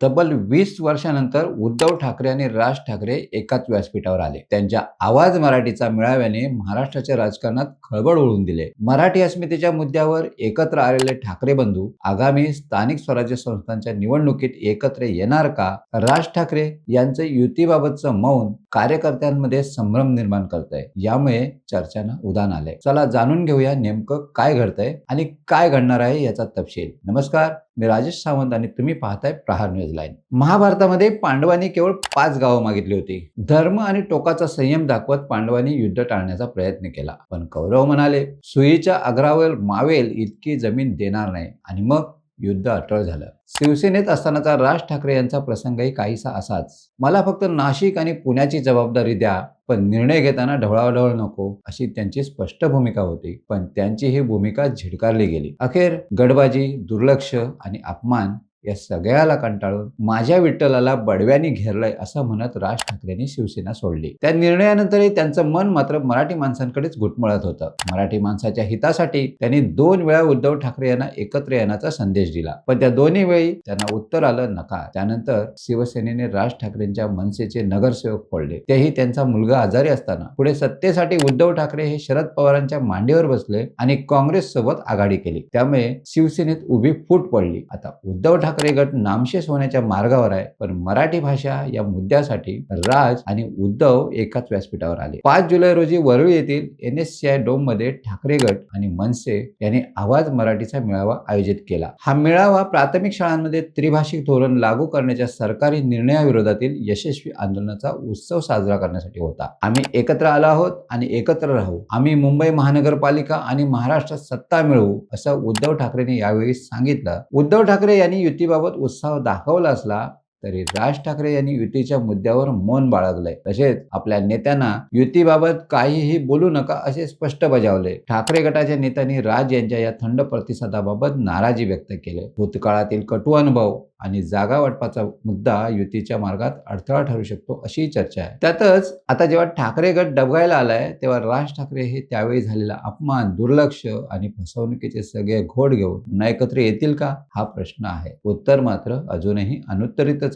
तब्बल वीस वर्षानंतर उद्धव ठाकरे आणि राज ठाकरे एकाच व्यासपीठावर आले. त्यांच्या आवाज मराठीचा मिळाव्याने महाराष्ट्राच्या राजकारणात खळबळ ओळून दिले. मराठी अस्मितेच्या मुद्द्यावर एकत्र आलेले ठाकरे बंधू आगामी स्थानिक स्वराज्य संस्थांच्या निवडणुकीत एकत्र येणार का? राज ठाकरे यांचं युतीबाबतचं मौन कार्यकर्त्यांमध्ये संभ्रम निर्माण करत आहे यामुळे चर्चांना उदान आलंय. चला जाणून घेऊया नेमकं काय घडतंय आणि काय घडणार आहे याचा तपशील. नमस्कार मी राजेश सावंत आणि तुम्ही पाहताय प्रहार न्यूज लाईन. महाभारतामध्ये पांडवांनी केवळ पाच गावं मागितली होती. धर्म आणि टोकाचा संयम दाखवत पांडवांनी युद्ध टाळण्याचा प्रयत्न केला. पण कौरव म्हणाले सुईच्या अग्रावर मावेल इतकी जमीन देणार नाही. आणि मग युद्ध अटळ झालं. शिवसेनेत असतानाचा राज ठाकरे यांचा प्रसंगही काहीसा असाच. मला फक्त नाशिक आणि पुण्याची जबाबदारी द्या पण निर्णय घेताना ढवळाढवळ नको अशी त्यांची स्पष्ट भूमिका होती. पण त्यांची ही भूमिका झिडकारली गेली. अखेर गडबाजी दुर्लक्ष आणि अपमान या सगळ्याला कंटाळून माझ्या विठ्ठलाला बडव्यानी घेरलंय असं म्हणत राज ठाकरेंनी शिवसेना सोडली. त्या निर्णयानंतरही त्यांचं मन मात्र मराठी माणसांकडेच घुटमळत होतं. मराठी माणसाच्या हितासाठी त्यांनी दोन वेळा उद्धव ठाकरे यांना एकत्र येण्याचा संदेश दिला. पण त्या दोन्ही वेळी त्यांना उत्तर आलं नका. त्यानंतर शिवसेनेने राज ठाकरेंच्या मनसेचे नगरसेवक फोडले. तेही त्यांचा मुलगा आजारी असताना. पुढे सत्तेसाठी उद्धव ठाकरे हे शरद पवारांच्या मांडीवर बसले आणि काँग्रेस सोबत आघाडी केली. त्यामुळे शिवसेनेत उभी फूट पडली. आता उद्धव ठाकरे गट नामशेष होण्याच्या मार्गावर आहे पण मराठी भाषा या मुद्द्यासाठी राज आणि उद्धव एकाच व्यासपीठावर आले. पाच जुलै रोजी वरळी येथील एन एस सी आय डोममध्ये ठाकरे गट आणि मनसे यांनी आवाज मराठीचा मेळावा आयोजित केला. हा मेळावा प्राथमिक शाळांमध्ये त्रिभाषिक धोरण लागू करण्याच्या सरकारी निर्णयाविरोधातील यशस्वी आंदोलनाचा उत्सव साजरा करण्यासाठी होता. आम्ही एकत्र आलो आहोत आणि एकत्र राहू. आम्ही मुंबई महानगरपालिका आणि महाराष्ट्रात सत्ता मिळवू असं उद्धव ठाकरेंनी यावेळी सांगितलं. उद्धव ठाकरे यांनी युतीबाबत उत्साह दाखवला असला तरी राज ठाकरे यांनी युतीच्या मुद्द्यावर मौन बाळगलंय. तसेच आपल्या नेत्यांना युतीबाबत काहीही बोलू नका असे स्पष्ट बजावले. ठाकरे गटाच्या नेत्यांनी राज यांच्या या थंड प्रतिसादाबाबत नाराजी व्यक्त केली. भूतकाळातील कटू अनुभव आणि जागा वाटपाचा मुद्दा युतीच्या मार्गात अडथळा ठरू शकतो अशी चर्चा आहे. त्यातच आता जेव्हा ठाकरे गट डबगायला आलाय तेव्हा राज ठाकरे हे त्यावेळी झालेला अपमान दुर्लक्ष आणि फसवणुकीचे सगळे घोड घेऊन पुन्हा एकत्र येतील का? हा प्रश्न आहे. उत्तर मात्र अजूनही अनुत्तरितच